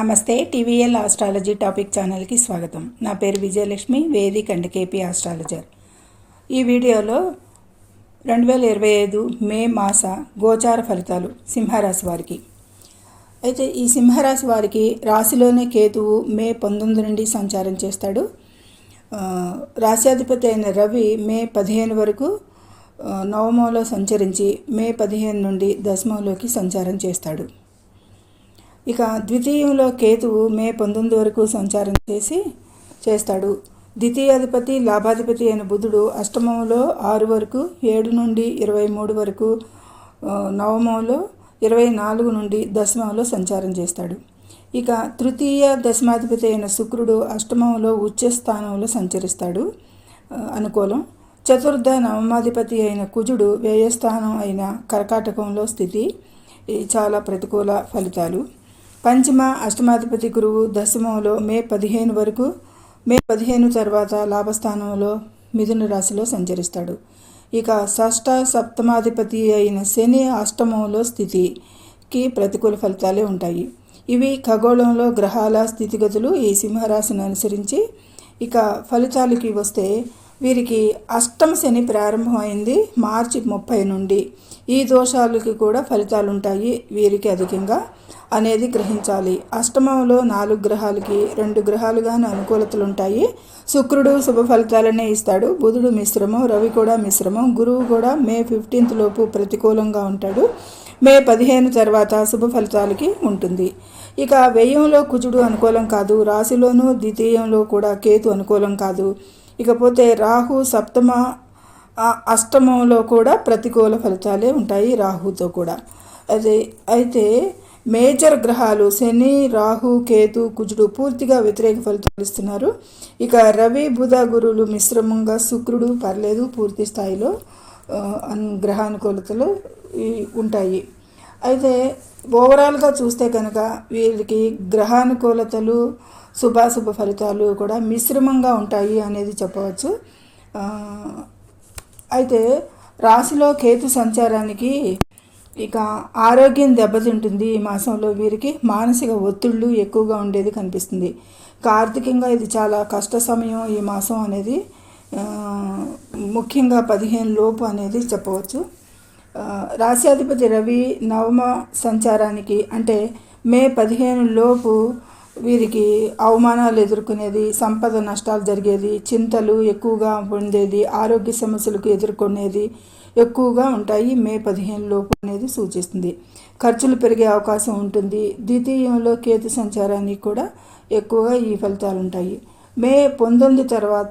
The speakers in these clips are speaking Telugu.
నమస్తే టీవీఎల్ ఆస్ట్రాలజీ టాపిక్ ఛానల్కి స్వాగతం. నా పేరు Vijayalakshmi Vedic and KP astrologer. ఈ వీడియోలో రెండు వేల ఇరవై ఐదు మే మాస గోచార ఫలితాలు సింహరాశి వారికి. అయితే ఈ సింహరాశి వారికి రాశిలోనే కేతువు మే పంతొమ్మిది నుండి సంచారం చేస్తాడు. రాశ్యాధిపతి అయిన రవి మే పదిహేను వరకు నవమంలో సంచరించి మే పదిహేను నుండి దశమంలోకి సంచారం చేస్తాడు. ఇక ద్వితీయంలో కేతువు మే పంతొమ్మిది వరకు సంచారం చేసి చేస్తాడు. ద్వితీయాధిపతి లాభాధిపతి అయిన బుధుడు అష్టమంలో ఆరు వరకు ఏడు నుండి ఇరవై మూడు వరకు నవమంలో ఇరవై నాలుగు నుండి దశమంలో సంచారం చేస్తాడు. ఇక తృతీయ దశమాధిపతి అయిన శుక్రుడు అష్టమంలో ఉచ్చ స్థానంలో సంచరిస్తాడు అనుకూలం. చతుర్థ నవమాధిపతి అయిన కుజుడు వ్యయస్థానం అయిన కర్కాటకంలో స్థితి చాలా ప్రతికూల ఫలితాలు. పంచమ అష్టమాధిపతి గురువు దశమంలో మే పదిహేను వరకు మే పదిహేను తర్వాత లాభస్థానంలో మిథున రాశిలో సంచరిస్తాడు. ఇక షష్ట సప్తమాధిపతి అయిన శని అష్టమంలో స్థితికి ప్రతికూల ఫలితాలే ఉంటాయి. ఇవి ఖగోళంలో గ్రహాల స్థితిగతులు ఈ సింహరాశిని అనుసరించి ఇక ఫలితాలకి వస్తే వీరికి అష్టమ శని ప్రారంభమైంది మార్చి ముప్పై నుండి. ఈ దోషాలకి కూడా ఫలితాలు ఉంటాయి వీరికి అధికంగా అనేది గ్రహించాలి. అష్టమంలో నాలుగు గ్రహాలకి రెండు గ్రహాలుగాను అనుకూలతలు ఉంటాయి శుక్రుడు శుభ ఫలితాలనే ఇస్తాడు. బుధుడు మిశ్రమం రవి కూడా మిశ్రమం గురువు కూడా మే ఫిఫ్టీన్త్ లోపు ప్రతికూలంగా ఉంటాడు. మే పదిహేను తర్వాత శుభ ఫలితాలకి ఉంటుంది. ఇక వ్యయంలో కుజుడు అనుకూలం కాదు. రాశిలోనూ ద్వితీయంలో కూడా కేతు అనుకూలం కాదు. ఇకపోతే రాహు సప్తమ అష్టమంలో కూడా ప్రతికూల ఫలితాలే ఉంటాయి రాహుతో కూడా. అదే అయితే మేజర్ గ్రహాలు శని రాహు కేతు కుజుడు పూర్తిగా వ్యతిరేక ఫలితాలు ఇస్తున్నారు. ఇక రవి బుధ గురువులు మిశ్రమంగా శుక్రుడు పర్లేదు పూర్తి స్థాయిలో అన్- గ్రహానుకూలతలు ఉంటాయి. అయితే ఓవరాల్గా చూస్తే కనుక వీరికి గ్రహానుకూలతలు శుభాశుభ ఫలితాలు కూడా మిశ్రమంగా ఉంటాయి అనేది చెప్పవచ్చు. అయితే రాశిలో కేతు సంచారానికి ఇక ఆరోగ్యం దెబ్బతింటుంది ఈ మాసంలో. వీరికి మానసిక ఒత్తిళ్ళు ఎక్కువగా ఉండేది కనిపిస్తుంది. కార్తీకంగా ఇది చాలా కష్ట సమయం ఈ మాసం అనేది. ముఖ్యంగా పదిహేను లోపు అనేది చెప్పవచ్చు. రాశ్యాధిపతి రవి నవమ సంచారానికి అంటే మే పదిహేను లోపు వీరికి అవమానాలు ఎదుర్కొనేది సంపద నష్టాలు జరిగేది చింతలు ఎక్కువగా ఉండేది ఆరోగ్య సమస్యలకు ఎదుర్కొనేది ఎక్కువగా ఉంటాయి. మే పదిహేను లోపు అనేది సూచిస్తుంది. ఖర్చులు పెరిగే అవకాశం ఉంటుంది. ద్వితీయంలో కేతు సంచారానికి కూడా ఎక్కువగా ఈ ఫలితాలు ఉంటాయి. మే పంతొమ్మిది తర్వాత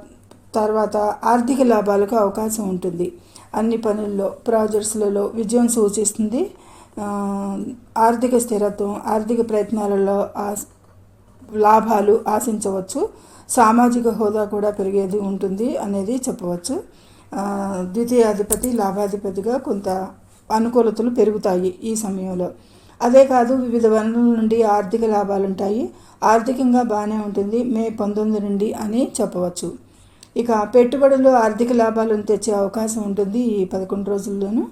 తర్వాత ఆర్థిక లాభాలకు అవకాశం ఉంటుంది. అన్ని పనుల్లో ప్రాజెక్ట్స్లలో విజయం సూచిస్తుంది. ఆర్థిక స్థిరత్వం ఆర్థిక ప్రయత్నాలలో లాభాలు ఆశించవచ్చు. సామాజిక హోదా కూడా పెరిగేది ఉంటుంది అనేది చెప్పవచ్చు. ద్వితీయాధిపతి లాభాధిపతిగా కొంత అనుకూలతలు పెరుగుతాయి ఈ సమయంలో. అదే కాదు వివిధ వనరుల నుండి ఆర్థిక లాభాలు ఉంటాయి. ఆర్థికంగా బాగానే ఉంటుంది. మే పంతొమ్మిది నుండి అని చెప్పవచ్చు. ఇక పెట్టుబడులు ఆర్థిక లాభాలను తెచ్చే అవకాశం ఉంటుంది ఈ పదకొండు రోజుల్లోనూ.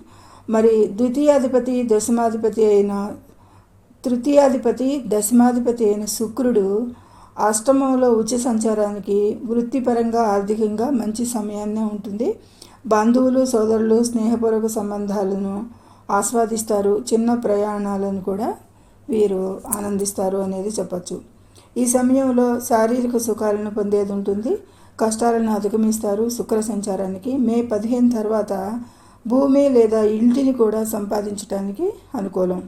మరి ద్వితీయాధిపతి దశమాధిపతి అయిన తృతీయాధిపతి దశమాధిపతి అయిన శుక్రుడు అష్టమంలో ఉచ్చ సంచారానికి వృత్తిపరంగా ఆర్థికంగా మంచి సమయాన్నే ఉంటుంది. బంధువులు సోదరులు స్నేహపూర్వక సంబంధాలను ఆస్వాదిస్తారు. చిన్న ప్రయాణాలను కూడా వీరు ఆనందిస్తారు అనేది చెప్పచ్చు. ఈ సమయంలో శారీరక సుఖాలను పొందేది ఉంటుంది. కష్టాలను అధిగమిస్తారు. శుక్ర సంచారానికి మే పదిహేను తర్వాత భూమి లేదా ఇంటిని కూడా సంపాదించడానికి అనుకూలం.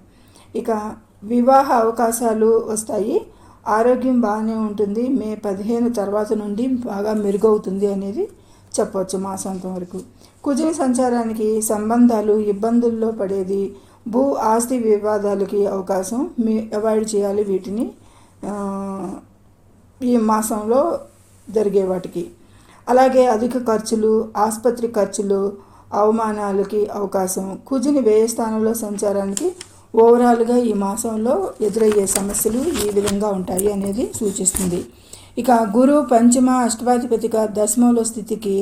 ఇక వివాహ అవకాశాలు వస్తాయి. ఆరోగ్యం బాగానే ఉంటుంది. మే పదిహేను తర్వాత నుండి బాగా మెరుగవుతుంది అనేది చెప్పవచ్చు మాసాంతం వరకు. కుజుని సంచారానికి సంబంధాలు ఇబ్బందుల్లో పడేది భూ ఆస్తి వివాదాలకి అవకాశం మీ అవాయిడ్ చేయాలి వీటిని ఈ మాసంలో జరిగే వాటికి. అలాగే అధిక ఖర్చులు ఆసుపత్రి ఖర్చులు అవమానాలకి అవకాశం. కుజుని వ్యయస్థానంలో సంచారానికి ఓవరాల్గా ఈ మాసంలో ఎదురయ్యే సమస్యలు ఈ విధంగా ఉంటాయి అనేది సూచిస్తుంది. ఇక గురు పంచమ అష్టపాధిపతిక దశమంలో స్థితికి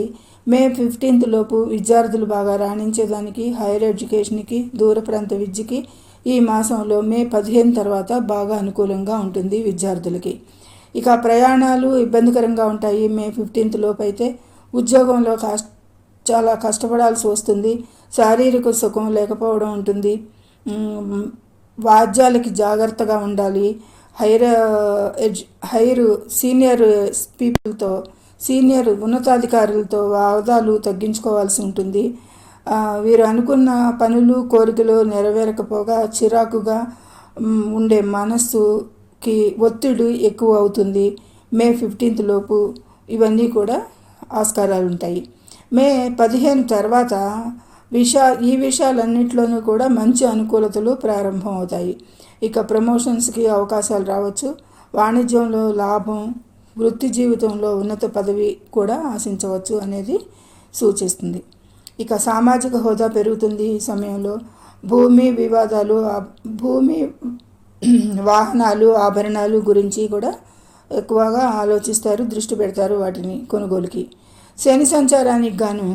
మే ఫిఫ్టీన్త్ లోపు విద్యార్థులు బాగా రాణించేదానికి హైయర్ ఎడ్యుకేషన్కి దూర ప్రాంత విద్యకి ఈ మాసంలో మే పదిహేను తర్వాత బాగా అనుకూలంగా ఉంటుంది విద్యార్థులకి. ఇక ప్రయాణాలు ఇబ్బందికరంగా ఉంటాయి. మే ఫిఫ్టీన్త్ లోపు అయితే ఉద్యోగంలో కష్ట చాలా కష్టపడాల్సి వస్తుంది. శారీరక సుఖం లేకపోవడం ఉంటుంది. వాద్యాలకి జాగ్రత్తగా ఉండాలి. హైర్ ఎడ్యు హైర్ సీనియర్ పీపుల్తో సీనియర్ ఉన్నతాధికారులతో వాదాలు తగ్గించుకోవాల్సి ఉంటుంది. వీరు అనుకున్న పనులు కోరికలు నెరవేరకపోగా చిరాకుగా ఉండే మనస్సుకి ఒత్తిడి ఎక్కువ అవుతుంది. మే ఫిఫ్టీన్త్ లోపు ఇవన్నీ కూడా ఆస్కారాలు ఉంటాయి మే పదిహేను తర్వాత విషా ఈ విషయాలన్నింటిలోనూ కూడా మంచి అనుకూలతలు ప్రారంభమవుతాయి. ఇక ప్రమోషన్స్కి అవకాశాలు రావచ్చు. వాణిజ్యంలో లాభం వృత్తి జీవితంలో ఉన్నత పదవి కూడా ఆశించవచ్చు అనేది సూచిస్తుంది. ఇక సామాజిక హోదా పెరుగుతుంది ఈ సమయంలో. భూమి వివాదాలు భూమి వాహనాలు ఆభరణాలు గురించి కూడా ఎక్కువగా ఆలోచిస్తారు దృష్టి పెడతారు వాటిని కొనుగోలుకి. శని సంచారానికి గాను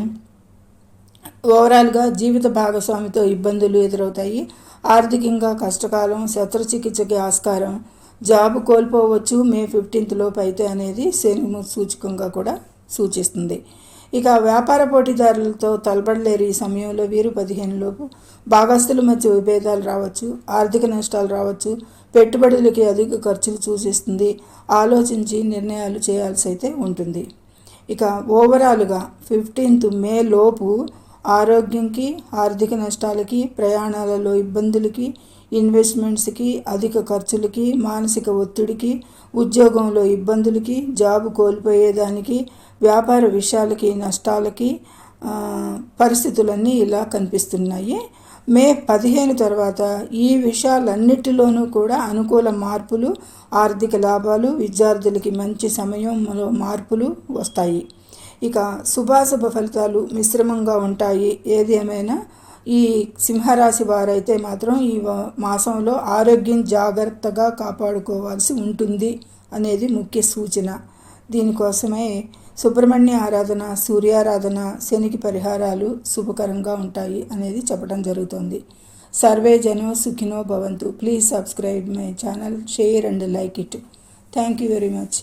ఓవరాల్గా జీవిత భాగస్వామితో ఇబ్బందులు ఎదురవుతాయి. ఆర్థికంగా కష్టకాలం శస్త్రచికిత్సకి ఆస్కారం జాబ్ కోల్పోవచ్చు మే ఫిఫ్టీన్త్ లోపు అయితే అనేది శని సూచకంగా కూడా సూచిస్తుంది. ఇక వ్యాపార పోటీదారులతో తలబడలేరు ఈ సమయంలో వీరు పదిహేను లోపు. భాగస్తుల మధ్య విభేదాలు రావచ్చు ఆర్థిక నష్టాలు రావచ్చు పెట్టుబడులకి అధిక ఖర్చులు సూచిస్తుంది. ఆలోచించి నిర్ణయాలు చేయాల్సి అయితే ఉంటుంది. ఇక ఓవరాల్గా ఫిఫ్టీన్త్ మే లోపు ఆరోగ్యంకి ఆర్థిక నష్టాలకి ప్రయాణాలలో ఇబ్బందులకి ఇన్వెస్ట్మెంట్స్కి అధిక ఖర్చులకి మానసిక ఒత్తిడికి ఉద్యోగంలో ఇబ్బందులకి జాబ్ కోల్పోయేదానికి వ్యాపార విషయాలకి నష్టాలకి పరిస్థితులన్నీ ఇలా కనిపిస్తున్నాయి. మే పదిహేను తర్వాత ఈ విషయాలన్నిటిలోనూ కూడా అనుకూల మార్పులు ఆర్థిక లాభాలు విద్యార్థులకి మంచి సమయంలో మార్పులు వస్తాయి. ఇక శుభాశుభ ఫలితాలు మిశ్రమంగా ఉంటాయి. ఏది ఏమైనా? ఈ సింహరాశి వారైతే మాత్రం ఈ మాసంలో ఆరోగ్యం జాగ్రత్తగా కాపాడుకోవాల్సి ఉంటుంది అనేది ముఖ్య సూచన. దీనికోసమే సుబ్రహ్మణ్య ఆరాధన సూర్యారాధన శనికి పరిహారాలు శుభకరంగా ఉంటాయి అనేది చెప్పడం జరుగుతుంది. సర్వే జనో సుఖినో భవంతు. Please subscribe my channel share and like it. Thank you very much.